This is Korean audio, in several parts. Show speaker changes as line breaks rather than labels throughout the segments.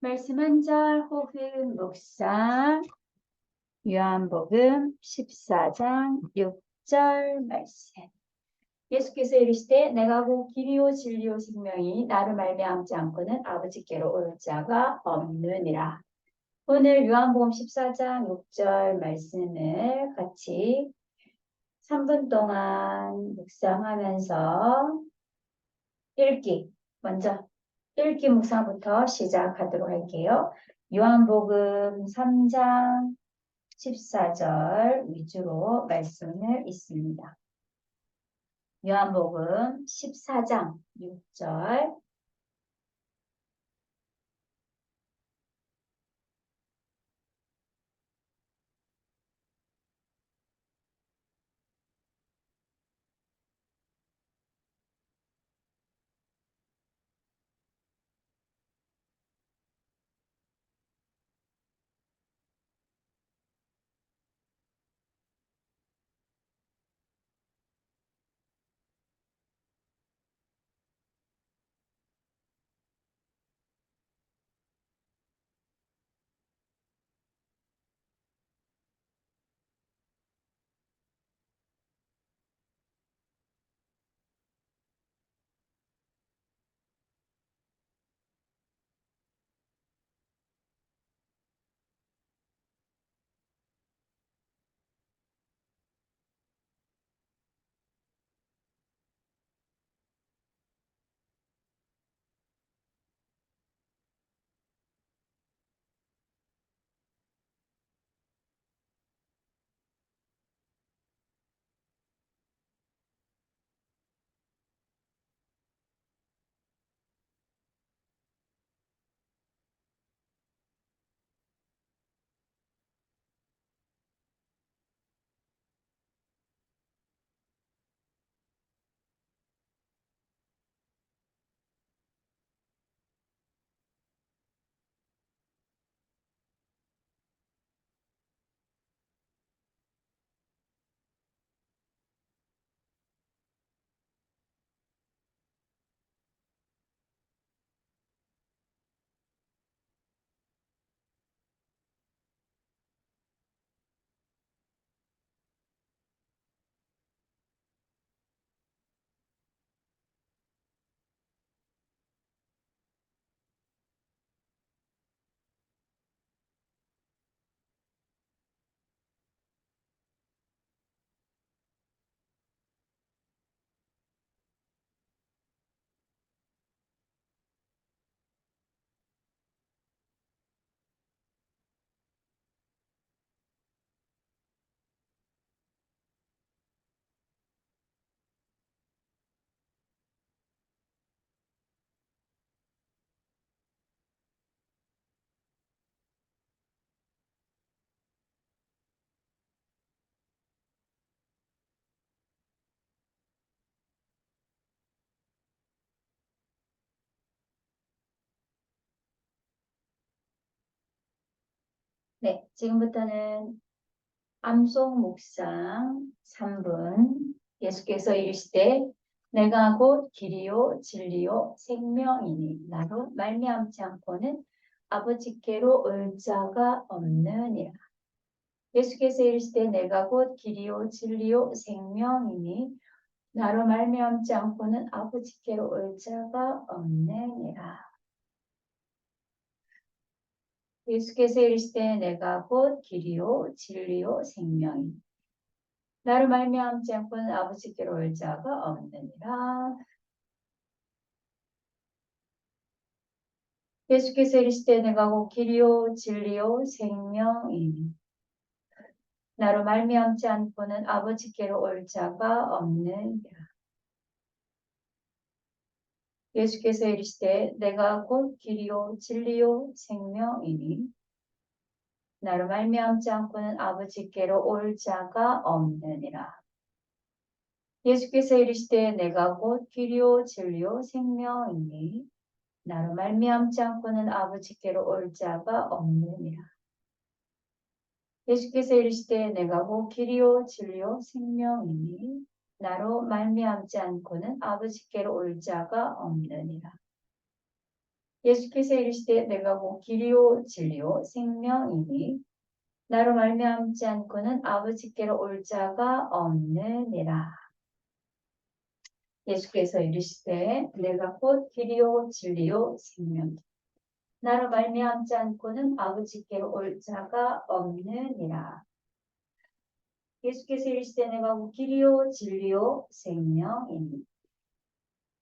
말씀 한 절 호흡 묵상. 요한복음 14장 6절 말씀. 예수께서 이르시되 내가 곧 길이요 진리요 생명이 나를 말미암지 않고는 아버지께로 올 자가 없느니라. 오늘 요한복음 14장 6절 말씀을 같이 3분 동안 묵상하면서 읽기. 먼저 읽기 묵상부터 시작하도록 할게요. 요한복음 3장 14절 위주로 말씀을 있습니다. 요한복음 14장 6절 네, 지금부터는 암송 묵상 3분 예수께서 이르시되 내가 곧 길이요 진리요 생명이니 나로 말미암지 않고는 아버지께로 올 자가 없느니라. 예수께서 이르시되 내가 곧 길이요 진리요 생명이니 나로 말미암지 않고는 아버지께로 올 자가 없느니라. 예수께서 이르시되 내가 곧 길이요 진리요 생명이 나를 말미암지 않고는 아버지께로 올 자가 없느니라. 예수께서 이르시되 내가 곧 길이요 진리요 생명이니 나로 말미암지 않고는 아버지께로 올 자가 없느니라. 예수께서 이르시되 내가 곧 길이요 진리요 생명이니 나로 말미암지 않고는 아버지께로 올 자가 없느니라. 예수께서 이르시되 내가 곧 길이요 진리요 생명이니 나로 말미암지 않고는 아버지께로 올 자가 없느니라. 예수께서 이르시되 내가 곧 길이요 진리요 생명이니 나로 말미암지 않고는 아버지께로 올 자가 없느니라. 예수께서 이르시되 내가 곧 길이요 진리요 생명이니 나로 말미암지 않고는 아버지께로 올 자가 없느니라. 예수께서 이르시되 내가 곧 길이요 진리요 생명 나로 말미암지 않고는 아버지께로 올 자가 없느니라. 예수께서 이르시되 내가 곧 길이요 진리요 생명이니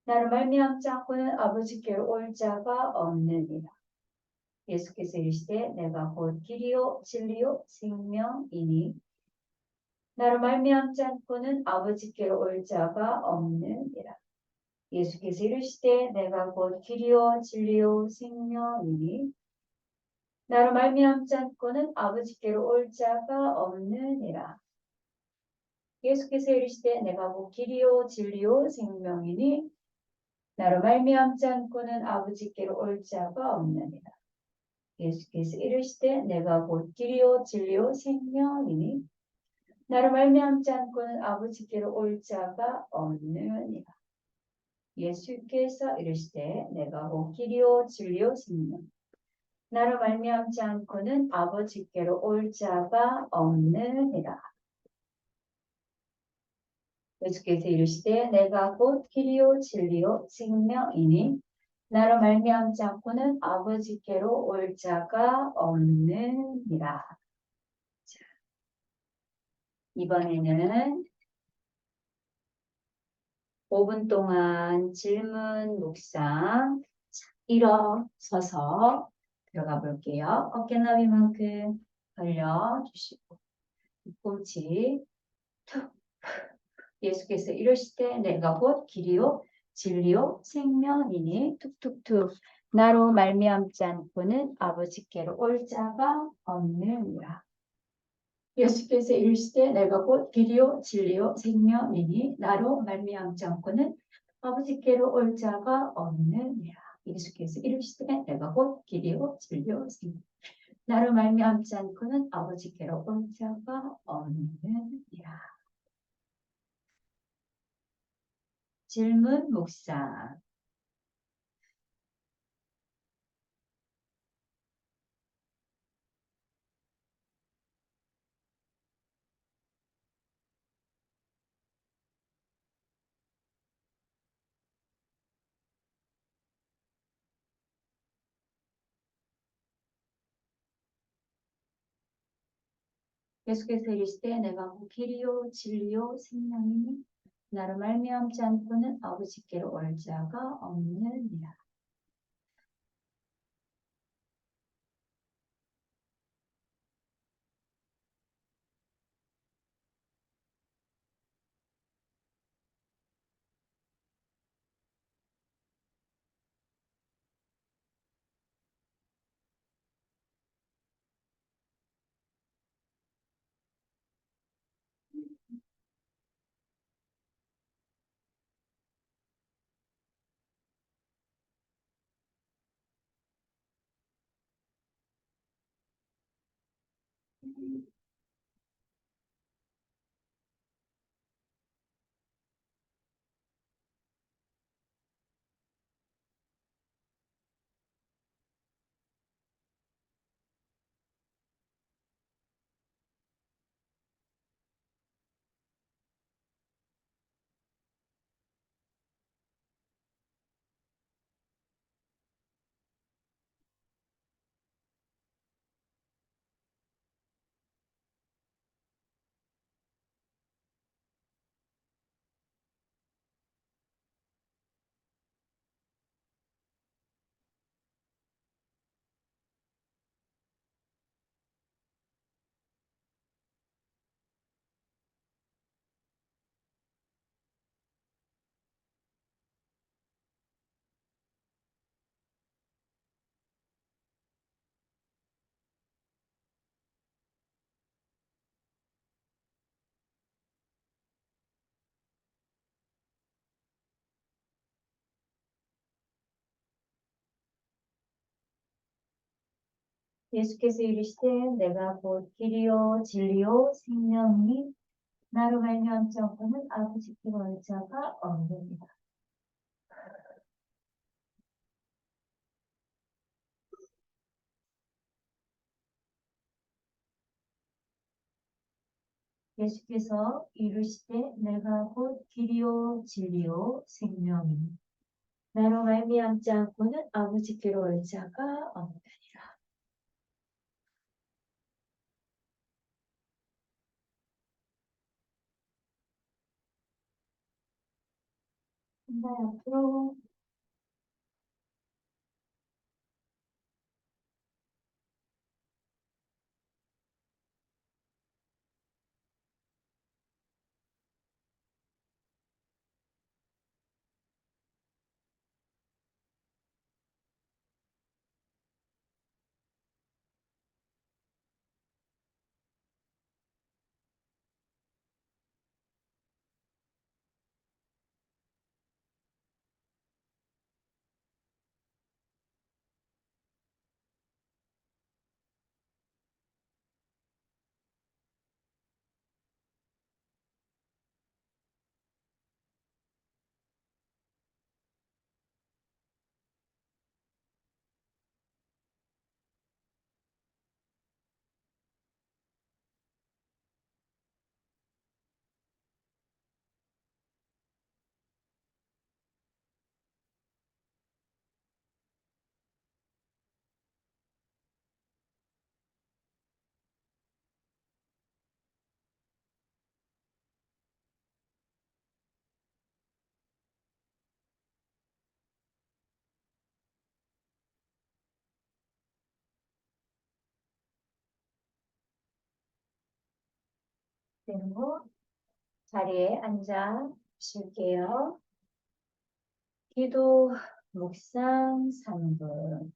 나로 말미암지 않고는 아버지께로 올 자가 없느니라. 예수께서 이르시되 내가 곧 길이요 진리요 생명이니 나로 말미암지 않고는 아버지께로 올 자가 없느니라. 예수께서 이르시되 내가 곧 길이요 진리요 생명이니 나로 말미암지 않고는 아버지께로 올 자가 없느니라. 예수께서 이르시되 내가 곧 길이요 진리요 생명이니 나로 말미암지 않고는 아버지께로 올 자가 없느니라. 예수께서 이르시되 내가 곧 길이요 진리요 생명이니 나로 말미암지 않고는 아버지께로 올 자가 없느니라. 예수께서 이르시되 내가 곧 길이요 진리요 생명 나로 말미암지 않고는 아버지께로 올 자가 없느니라. 예수께서 이르시되 내가 곧 길이요 진리요 생명이니 나로 말미암지 않고는 아버지께로 올 자가 없느니라. 자, 이번에는 5분 동안 질문 묵상 일어서서 들어가 볼게요. 어깨너비만큼 벌려주시고 뒤꿈치 툭 예수께서 이르시되 내가 곧 길이요 진리요 생명이니 툭툭툭 나로 말미암지 않고는 아버지께로 올 자가 없느니라. 예수께서 이르시되 내가 곧 길이요 진리요 생명이니 나로 말미암지 않고는 아버지께로 올 자가 없느니라. 예수께서 이르시되 내가 곧 길이요 진리요 생명 나로 말미암지 않고는 아버지께로 올 자가 없느니라. 질문 묵상 예수께서 이르시되 내가 곧 길이요 진리요 생명이니 나로 말미암지 않고는 아버지께로 올 자가 없느니라. Thank you. 예수께서 이르시되 내가 곧 길이요 진리요 생명이니 나로 말미암지 않고는 아버지께 올 자가 없느니라. 예수께서 이르시되 내가 곧 길이요 진리요 생명이니 나로 말미암지 않고는 아버지께로 올 자가 없느니라. 한발 앞으로 그리고 자리에 앉아 주실게요. 기도 묵상 3분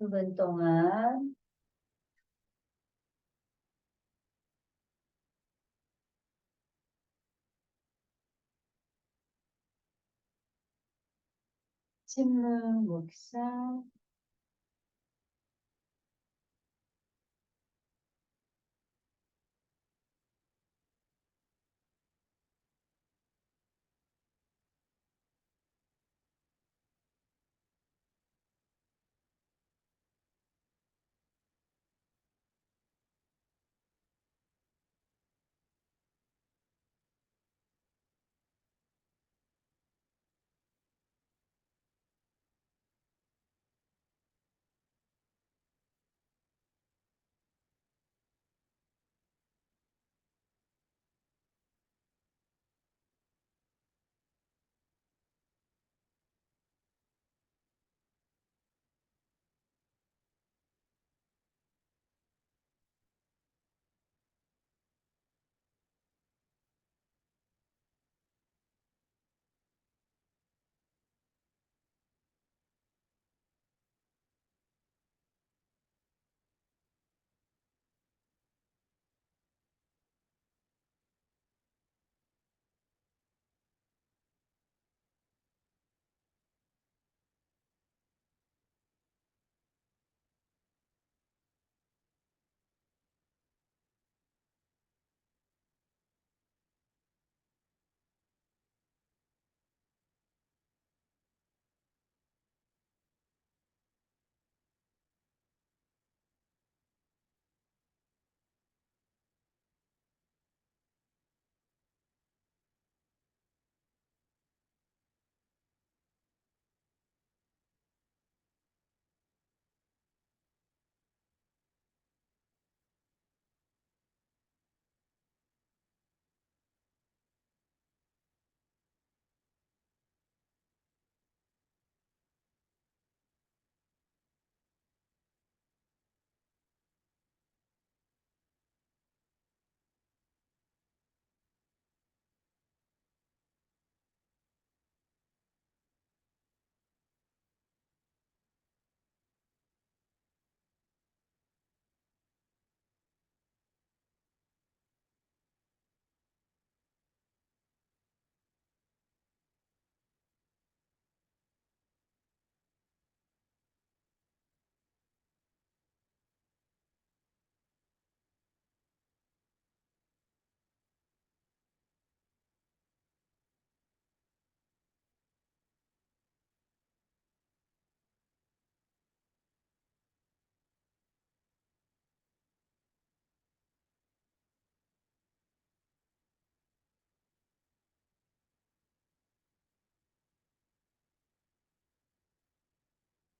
3분 동안 침묵 묵상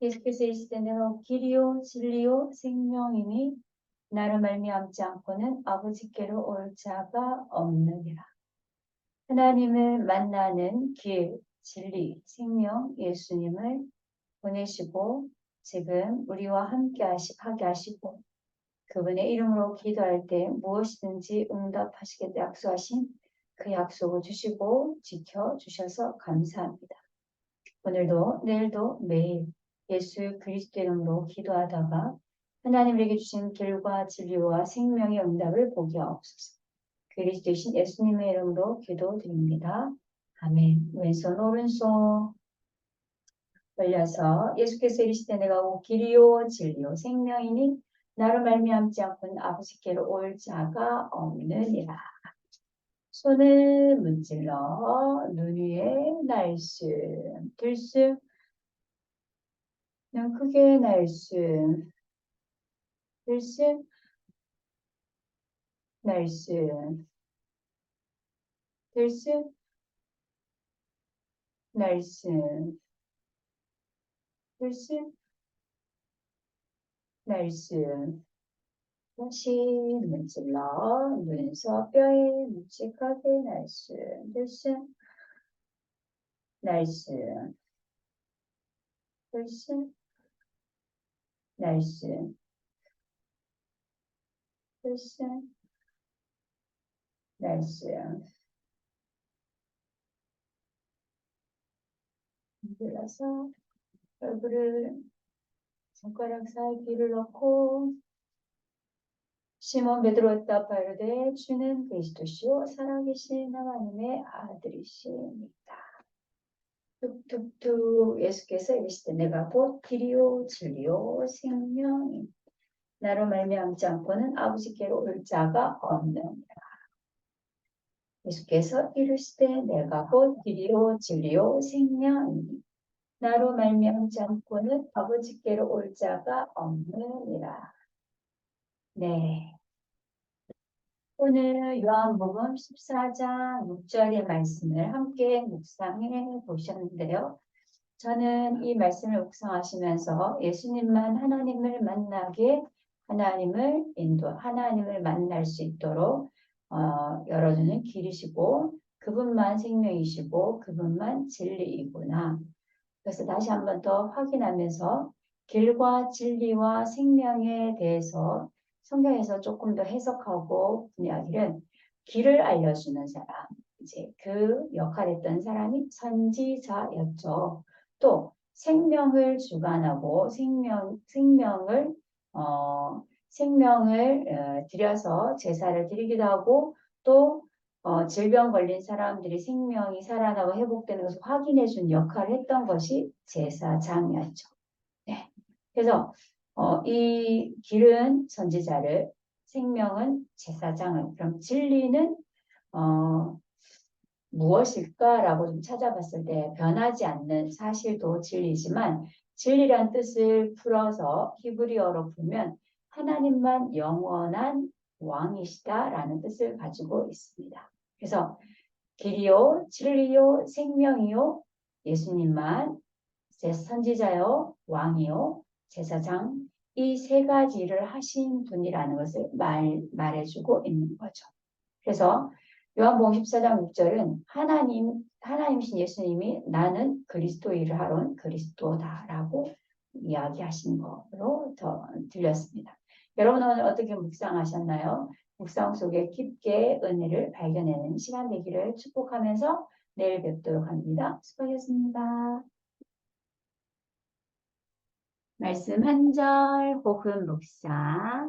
예수께서 이르시되 길이요 진리요 생명이니 나를 말미암지 않고는 아버지께로 올 자가 없느니라. 하나님을 만나는 길, 진리, 생명 예수님을 보내시고 지금 우리와 함께 하게 하시고 그분의 이름으로 기도할 때 무엇이든지 응답하시겠다 약속하신 그 약속을 주시고 지켜 주셔서 감사합니다. 오늘도 내일도 매일 예수 그리스도 이름으로 기도하다가 하나님 에게 주신 길과 진리와 생명의 응답을 보게 하옵소서. 그리스도이신 예수님의 이름으로 기도드립니다. 아멘. 왼손 오른손 올려서 예수께서 이르시되 내가 오 길이요 진리요 생명이니 나를 말미암지 않고는 아버지께로 올 자가 없느니라. 손을 문질러 눈 위에 날숨 들숨 눈 크게 날숨 들숨 날숨 들숨 날숨 들숨 날숨 다시 문질러 눈썹 뼈에 묵직하게 날숨 들숨 날숨 들숨 날숨 들숨 날숨 문질러서 얼굴을 손가락 사이 귀를 넣고 시몬 베드로였다 바르되 주는 그리스도시요 살아계신 하나님의 아들이시니까 툭툭툭 예수께서 이르시되 내가 곧 길이요 진리요 생명이 나로 말미암지 않고는 아버지께로 올 자가 없느니라 예수께서 이르시되 내가 곧 길이요 진리요 생명이니 나로 말미암지 않고는 아버지께로 올 자가 없느니라. 네. 오늘 요한복음 14장 6절의 말씀을 함께 묵상해 보셨는데요. 저는 이 말씀을 묵상하시면서 예수님만 하나님을 만나게 하나님을 인도, 하나님을 만날 수 있도록 어, 열어주는 길이시고 그분만 생명이시고 그분만 진리이구나. 그래서 다시 한 번 더 확인하면서 길과 진리와 생명에 대해서 성경에서 조금 더 해석하고 분야기를 길을 알려주는 사람, 이제 그 역할했던 사람이 선지자였죠. 또 생명을 주관하고 생명 생명을 어 생명을 어, 들여서 제사를 드리기도 하고 또 어, 질병 걸린 사람들이 생명이 살아나고 회복되는 것을 확인해 준 역할을 했던 것이 제사장이었죠. 네. 그래서 어, 이 길은 선지자를 생명은 제사장을 그럼 진리는 어, 무엇일까라고 좀 찾아봤을 때 변하지 않는 사실도 진리지만 진리란 뜻을 풀어서 히브리어로 풀면 하나님만 영원한 왕이시다라는 뜻을 가지고 있습니다. 그래서 길이요, 진리요, 생명이요, 예수님만 선지자요, 왕이요, 제사장 이 세 가지를 하신 분이라는 것을 말, 말해주고 있는 거죠. 그래서 요한복음 14장 6절은 하나님, 하나님신 예수님이 나는 그리스도 일을 하러 온 그리스도다라고 이야기하신 거로 더 들렸습니다. 여러분 오늘 어떻게 묵상하셨나요? 묵상 속에 깊게 은혜를 발견하는 시간 되기를 축복하면서 내일 뵙도록 합니다. 수고하셨습니다. 말씀 한 절 혹은 묵상